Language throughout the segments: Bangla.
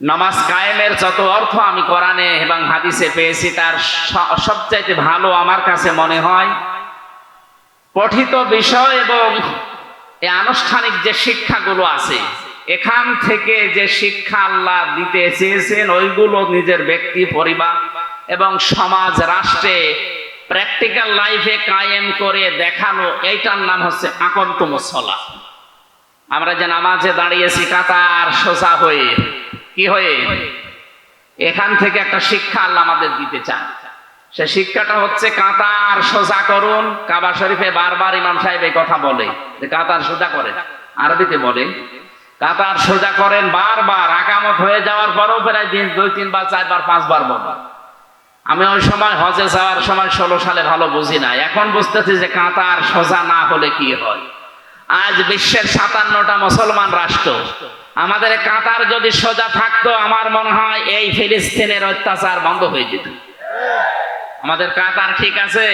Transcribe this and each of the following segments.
নামাজ কায়েমের যত অর্থ আমি কোরআনে এবং হাদিসে পেয়েছি, তার সবচাইতে ভালো আমার কাছে মনে হয়, পঠিত বিষয় এবং এই আনুষ্ঠানিক যে শিক্ষাগুলো আছে, এখান থেকে যে শিক্ষা আল্লাহ দিতে চেয়েছেন, ওইগুলো নিজের ব্যক্তি, পরিবার এবং সমাজ, রাষ্ট্রে প্র্যাকটিক্যাল লাইফে কায়েম করে দেখানো, এইটার নাম হচ্ছে আকন্ত মুসলা আমরা যে নামাজে দাঁড়িয়েছি কাতার সোজা হয়ে, কি হয়ে? এখান থেকে একটা শিক্ষা আল্লাহ আমাদের দিতে চান। সে শিক্ষাটা হচ্ছে কাতার সোজা করুন, কাবা শরীফে বারবার ইমাম সাহেব এই কথা বলে, যে কাতার সোজা করেন। আরবিতে বলে, কাতার সোজা করেন বারবার, আকামত হয়ে যাওয়ার পরও প্রায় দিন, দুই, তিনবার, চারবার, পাঁচবার বলে। আমি ওই সময় হজে যাওয়ার সময় ষোলো সালে ভালো বুঝি না। এখন বুঝতেছি যে কাতার সোজা না হলে কি হয়। আজ বিশ্বের সাতান্নটা মুসলমান রাষ্ট্র। আমাদের কাতার যদি সোজা থাকতো, আমার মনে হয় এই ফিলিস্তিনের অত্যাচার বন্ধ হয়ে যেত। আমাদের কাতার ঠিক আছে?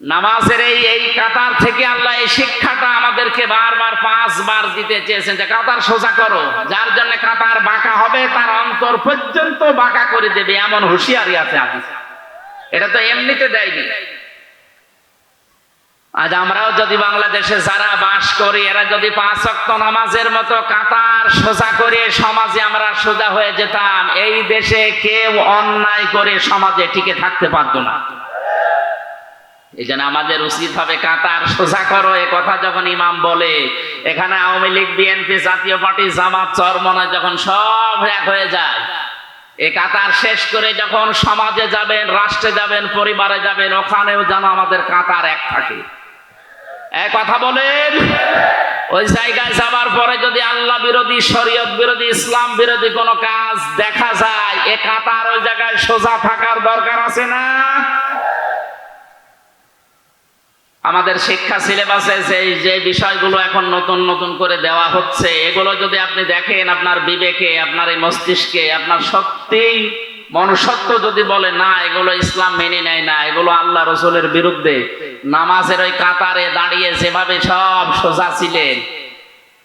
নামাজের এই এই কাতার থেকে আল্লাহ এই শিক্ষাটা আমাদেরকে বারবার, পাঁচবার দিতে চেয়েছেন যে, কাতার সোজা করো। যার জন্য কাতার বাঁকা হবে, তার অন্তর পর্যন্ত বাঁকা করে দেবে, এমন হুঁশিয়ারি আছে এটা তো এমনিতে দেয়নি। আজ আমরাও যদি বাংলাদেশে যারা বাস করি, এরা যদি পাঁচ অক্ত নামাজের মতো কাতার সোজা করে সমাজে আমরা সোজা হয়ে যেতাম, এই দেশে কেউ অন্যায় করে সমাজে টিকে থাকতে পারতো না। এই জন্য আমাদের উচিত হবে কাতার সোজা করো, এ কথা যখন ইমাম বলে, এখানে আওয়ামী লীগ, বিএনপি, জাতীয় পার্টি, জামাত চরমনা যখন সব এক হয়ে যায়, এ কাতার শেষ করে যখন সমাজে যাবেন, রাষ্ট্রে যাবেন, পরিবারে যাবেন, ওখানেও যেন আমাদের কাতার এক থাকে। এক কথা বলেন। ওই জায়গায় যাবার পরে যদি আল্লাহ বিরোধী, শরীয়ত বিরোধী, ইসলাম বিরোধী কোনো কাজ দেখা যায়, এ কাতার ওই জায়গায় সোজা থাকার দরকার আছে না? আমাদের শিক্ষা সিলেবাসে যে যে বিষয়গুলো এখন নতুন নতুন করে দেওয়া হচ্ছে, এগুলো যদি আপনি দেখেন, আপনার বিবেকে, আপনার এই মস্তিষ্কে, আপনার সত্যিই মনুষ্যত্ব যদি বলে, না, এগুলো ইসলাম মেনে নেয় না, এগুলো আল্লাহ রসুলের বিরুদ্ধে। নামাজের ওই কাতারে দাঁড়িয়ে যেভাবে সব সোজা ছিলেন,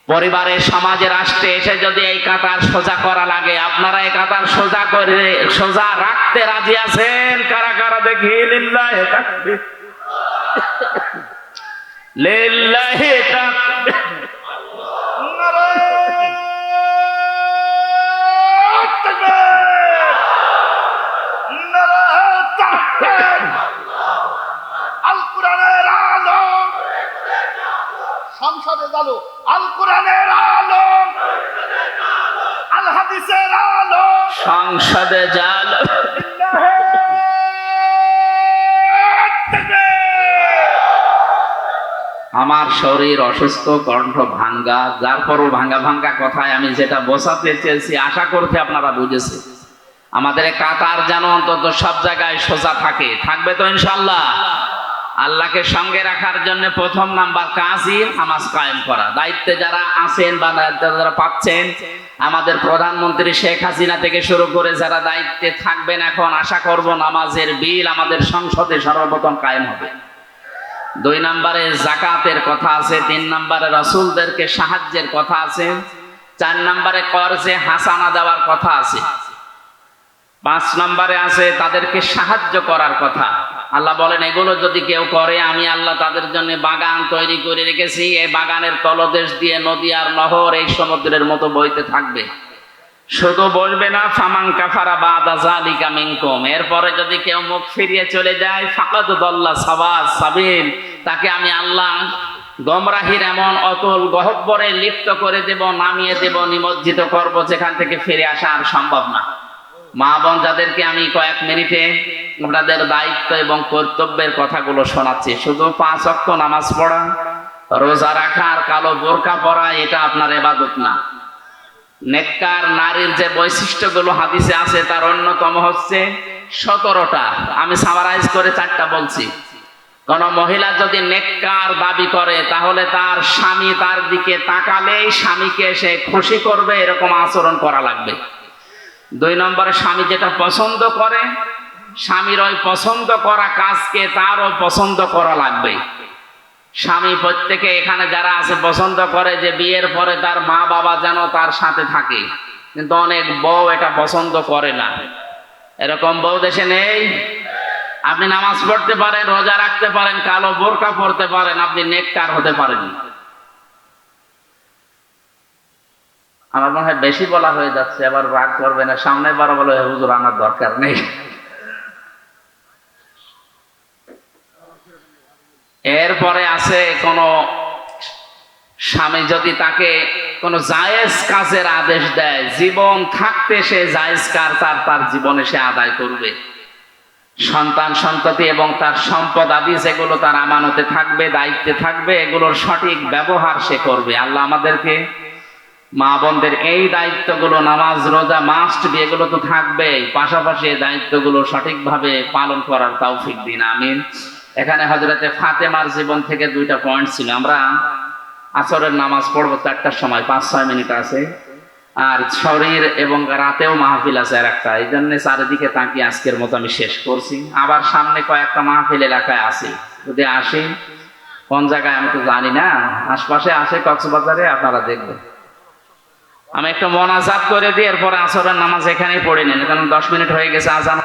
পরিবারে, সমাজে, রাষ্ট্রে এসে যদি এই কাতার সোজা করা লাগে, আপনারা এই কাতার সোজা করে, সোজা রাখতে রাজি আছেন? কারা কারা দেখি লিল্লাহে জানো আল কোরআনের আলো আল হাদিসের আলো সংসদে জাল আমার শরীর অসুস্থ কণ্ঠ ভাঙ্গা যার পরও ভাঙ্গা ভাঙ্গা কথায় আমি যেটা বোঝাতে চেয়েছি আশা করতে আপনারা বুঝেছে আমাদের কাতার যেন অন্তত সব জায়গায় সোজা থাকে। থাকবে তো ইনশাল্লাহ আল্লাহকে সঙ্গে রাখার জন্য প্রথম নাম্বার কাজই নামাজ কায়েম করা। দায়িত্বে যারা আছেন বা যারা পাচ্ছেন, আমাদের প্রধানমন্ত্রী শেখ হাসিনা থেকে শুরু করে যারা দায়িত্বে থাকবেন এখন, আশা করব নামাজের বিল আমাদের সংসদে সর্বপ্রথম কায়েম হবে। দুই নম্বরে জাকাতের কথা আছে, তিন নম্বরে রসুলদেরকে সাহায্যের কথা আছে, চার নম্বরে কর্জে হাসানা দেওয়ার কথা আছে, পাঁচ নম্বরে আছে তাদেরকে সাহায্য করার কথা। আল্লাহ বলেন, এগুলো যদি কেউ করে, আমি আল্লাহ তাদের জন্য বাগান তৈরি করে রেখেছি। এই বাগানের তলদেশ দিয়ে নদী আর নহর এই সমুদ্রের মতো বইতে থাকবে। শুধু বলবে না ফামাং কাফারা বা দাজালিকা মিনকুম। এরপরে যদি কেউ মুখ ফিরিয়ে চলে যায়, ফাকাদ দল্লা সাবাজ সাবিল। তাকে আমি আল্লাহ গমরাহির এমন অতুল গহব্বরে লিপ্ত করে দেব, নামিয়ে দেব, নিমজ্জিত করব, যেখান থেকে ফিরে আসা আর সম্ভব না। মা বোন যাদেরকে আমি কয়েক মিনিটে আপনাদের দায়িত্ব এবং কর্তব্যের কথাগুলো শোনাচ্ছি। শুধু পাঁচ অক্ত নামাজ পড়া, রোজা রাখা আর কালো বোরকা পরা, এটা আপনার এবাদত না। নেককার নারীর যে বৈশিষ্ট্যগুলো হাদিসে আছে, তার অন্যতম হচ্ছে সতেরোটা। আমি সামারাইজ করে চারটা বলছি। কোন মহিলা যদি নেককার দাবি করে, তাহলে তার স্বামী তার দিকে তাকালেই স্বামীকে সে খুশি করবে, এরকম আচরণ করা লাগবে। দুই নম্বরে, স্বামী যেটা পছন্দ করে, স্বামীর ওই পছন্দ করা কাজকে তারও পছন্দ করা লাগবে। স্বামী প্রত্যেকে এখানে যারা আছে, পছন্দ করে যে বিয়ের পরে তার মা বাবা যেন তার সাথে থাকে। কিন্তু অনেক বউ এটা পছন্দ করে না। এরকম বউ দেশে নেই। আপনি নামাজ পড়তে পারেন, রোজা রাখতে পারেন, কালো বোরকা পড়তে পারেন, আপনি নেককার হতে পারেন। আমার মনে হয় বেশি বলা হয়ে যাচ্ছে এবার রাগ করবে না। সামনে বারো বলে হুজুর আনার দরকার নেই। এরপরে আছে কোন স্বামী যদি তাকে কোন জায়েজ কাজের আদেশ দেয়, জীবন থাকতে সে জায়েজ কার তার তার জীবনে সে আদায় করবে। সন্তান, সন্ততি এবং তার সম্পদ আদি যেগুলো তার আমানতে থাকবে, দায়িত্বে থাকবে, এগুলোর সঠিক ব্যবহার সে করবে। আল্লাহ আমাদেরকে মা বোনদের এই দায়িত্বগুলো, নামাজ, রোজা মাস্ট বি এগুলো তো থাকবেই। পাশাপাশি এই দায়িত্বগুলো সঠিকভাবে পালন করার তৌফিক দিন, আমিন। এখানে হজরতে ফাতেমার জীবন থেকে দুইটা পয়েন্ট ছিল। আমরা আসরের নামাজ পড়ব চারটার সময় পাঁচ ছয় মিনিট আছে। আর শরীর এবং রাতেও মাহফিল আছে আর একটা এই জন্য চারিদিকে তাকিয়ে আজকের মতো আমি শেষ করছি। আবার সামনে কয়েকটা মাহফিল এলাকায় আছে। যদি আসি, কোন জায়গায় আমি তো জানি না, আশপাশে আসে কক্সবাজারে, আপনারা দেখবেন। আমি একটু মনাজাত করে দিই এরপরে আসরের নামাজ এখানেই পড়ে নিন, কারণ দশ মিনিট হয়ে গেছে, আজান